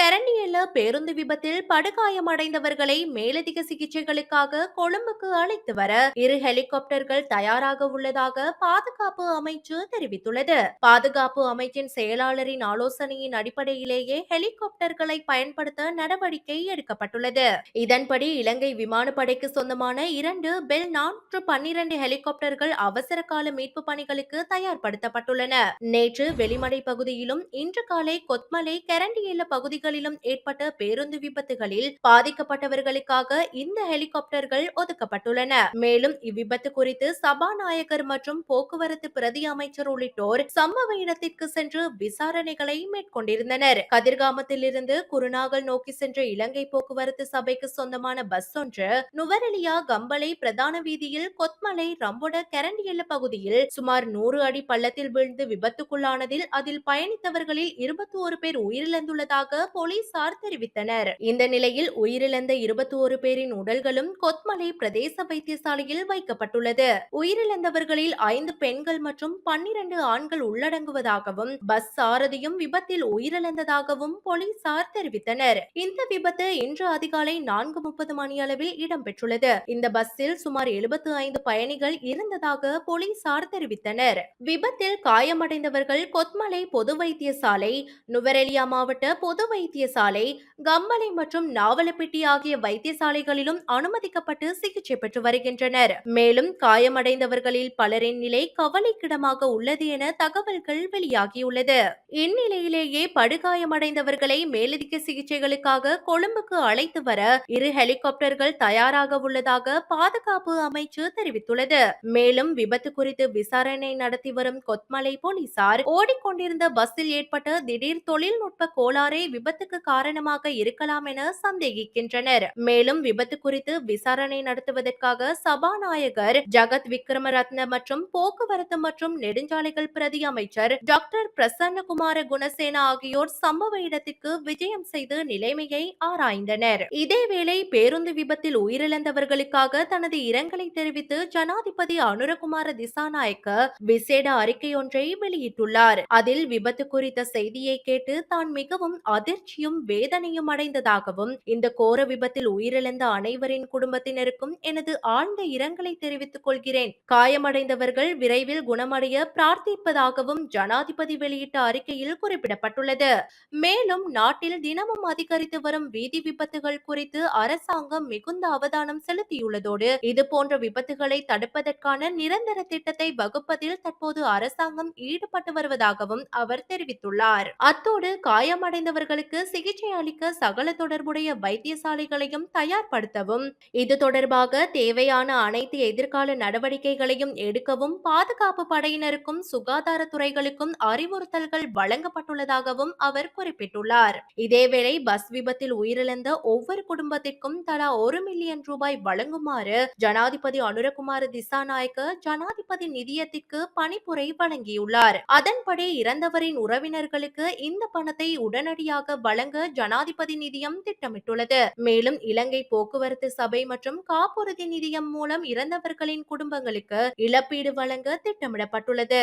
கரண்டியல பேருந்து விபத்தில் படுகாயமடைந்தவர்களை மேலதிக சிகிச்சைகளுக்காக கொழும்புக்கு அழைத்து வர இரு ஹெலிகாப்டர்கள் தயாராக உள்ளதாக பாதுகாப்பு அமைச்சு தெரிவித்துள்ளது. பாதுகாப்பு அமைச்சின் செயலாளரின் ஆலோசனையின் அடிப்படையிலேயே ஹெலிகாப்டர்களை பயன்படுத்த நடவடிக்கை எடுக்கப்பட்டுள்ளது. இதன்படி இலங்கை விமானப்படைக்கு சொந்தமான இரண்டு பெல் நானூற்று பன்னிரண்டு ஹெலிகாப்டர்கள் அவசர கால மீட்பு பணிகளுக்கு தயார்படுத்தப்பட்டுள்ளன. நேற்று வெளிமடை பகுதியிலும் இன்று காலை கொத்மலை கரண்டியல்ல பகுதிகளிலும் ஏற்பட்ட பேருந்து விபத்துகளில் பாதிக்கப்பட்டவர்களுக்காக இந்த ஹெலிகாப்டர்கள் ஒதுக்கப்பட்டுள்ளன. மேலும் இவ்விபத்து குறித்து சபாநாயகர் மற்றும் போக்குவரத்து பிரதி அமைச்சர் உள்ளிட்டோர் சம்பவ இடத்திற்கு சென்று விசாரணைகளை மேற்கொண்டிருந்தனர். கதிர்காமத்தில் இருந்து குருநாகல் நோக்கி சென்ற இலங்கை போக்குவரத்து சபைக்கு சொந்தமான பஸ் ஒன்று நுவரெலியா கம்பளை பிரதான வீதியில் கொத்மலை ரம்பொட கரண்டியல்ல பகுதியில் சுமார் நூறு அடி பள்ளத்தில் விழுந்து விபத்துக்குள்ளானதில் அதில் பயணித்தவர்களில் இருபத்தி ஒரு பேர் உயிரிழந்துள்ளதாக போலீசார் தெரிவித்தனர். இந்த நிலையில் உயிரிழந்த இருபத்தி ஒரு பேரின் உடல்களும் கொத்மலை பிரதேச வைத்தியசாலையில் வைக்கப்பட்டுள்ளது. உயிரிழந்தவர்களில் ஐந்து பெண்கள் மற்றும் பன்னிரண்டு ஆண்கள் உள்ளடங்குவதாகவும் பஸ் சாரதியும் விபத்தில் உயிரிழந்ததாகவும் போலீசார் தெரிவித்தனர். இந்த விபத்து இன்று அதிகாலை நான்கு முப்பது மணியளவில் இடம்பெற்றுள்ளது. இந்த பஸ்ஸில் சுமார் எழுபத்து ஐந்து பயணிகள் இருந்ததாக போலீசார் தெரிவித்தனர். விபத்தில் காயமடைந்தவர்கள் கொத்மலை பொது வைத்தியசாலை நுவரெலியா மாவட்ட பொது வைத்தியசாலை கம்மலை மற்றும் நாவலப்பிட்டி ஆகிய வைத்தியசாலைகளிலும் அனுமதிக்கப்பட்டு சிகிச்சை பெற்று வருகின்றனர். மேலும் காயமடைந்தவர்களில் பலரின் நிலை கவலைக்கிடமாக உள்ளது என தகவல்கள் வெளியாகியுள்ளது. இந்நிலையிலேயே படுகாயமடைந்தவர்களை மேலதிக சிகிச்சைகளுக்காக கொழும்புக்கு அழைத்து வர இரு ஹெலிகாப்டர்கள் தயாராக உள்ளதாக பாதுகாப்பு அமைச்சு தெரிவித்துள்ளது. மேலும் விபத்து குறித்து விசாரணை நடத்தி வரும் கொத்மலை போலீசார் ஓடிக்கொண்டிருந்த பஸ்ஸில் ஏற்பட்ட திடீர் தொழில்நுட்ப கோளாறே விபத்துக்கு காரணமாக இருக்கலாம் என சந்தேகிக்கின்றனர். மேலும் விபத்து குறித்து விசாரணை நடத்துவதற்காக சபாநாயகர் ஜகத் விக்ரமரத்ன மற்றும் போக்குவரத்து மற்றும் நெடுஞ்சாலைகள் பிரதி அமைச்சர் டாக்டர் பிரசன்னகுமார குணசேனா ஆகியோர் சம்பவ இடத்திற்கு விஜயம் செய்து நிலைமையை ஆராய்ந்தனர். இதேவேளை பேருந்து விபத்தில் உயிரிழந்தவர்களுக்காக தனது இரங்கலை தெரிவித்து ஜனாதிபதி அனுரகுமார திசாநாயக்க விசேட அறிக்கை ஒன்றை வெளியிட்டுள்ளார். அதில் விபத்து குறித்த செய்தியை கேட்டு தான் மிகவும் அதிர் அதிர்ச்சியும் வேதனையும் அடைந்ததாகவும் இந்த கோர விபத்தில் உயிரிழந்த அனைவரின் குடும்பத்தினருக்கும் எனது ஆழ்ந்த இரங்கலை தெரிவித்துக் கொள்கிறேன். காயமடைந்தவர்கள் விரைவில் குணமடைய பிரார்த்திப்பதாகவும் ஜனாதிபதி வெளியிட்ட அறிக்கையில் குறிப்பிடப்பட்டுள்ளது. மேலும் நாட்டில் தினமும் அதிகரித்து வரும் வீதி விபத்துகள் குறித்து அரசாங்கம் மிகுந்த அவதானம் செலுத்தியுள்ளதோடு இது போன்ற விபத்துகளை தடுப்பதற்கான நிரந்தர திட்டத்தை வகுப்பதில் தற்போது அரசாங்கம் ஈடுபட்டு வருவதாகவும் அவர் தெரிவித்துள்ளார். அத்தோடு காயமடைந்தவர்களுக்கு சிகிச்சை அளிக்க சகல தொடர்புடைய வைத்தியசாலைகளையும் தயார்படுத்தவும் இது தொடர்பாக தேவையான அனைத்து எதிர்கால நடவடிக்கைகளையும் எடுக்கவும் பாதுகாப்பு படையினருக்கும் சுகாதாரத்துறைகளுக்கும் அறிவுறுத்தல்கள் வழங்கப்பட்டுள்ளதாகவும் அவர் குறிப்பிட்டுள்ளார். இதேவேளை பஸ் விபத்தில் உயிரிழந்த ஒவ்வொரு குடும்பத்திற்கும் தலா ஒரு மில்லியன் ரூபாய் வழங்குமாறு ஜனாதிபதி அனுரகுமார் திசாநாயக்க ஜனாதிபதி நிதியத்திற்கு பணிப்புரை வழங்கியுள்ளார். அதன்படி இறந்தவரின் உறவினர்களுக்கு இந்த பணத்தை உடனடியாக வழங்க ஜனாதிபதி நிதியம் திட்டமிட்டுள்ளது. மேலும் இலங்கை போக்குவரத்து சபை மற்றும் காப்புறுதி நிதியம் மூலம் இறந்தவர்களின் குடும்பங்களுக்கு இழப்பீடு வழங்க திட்டமிடப்பட்டுள்ளது.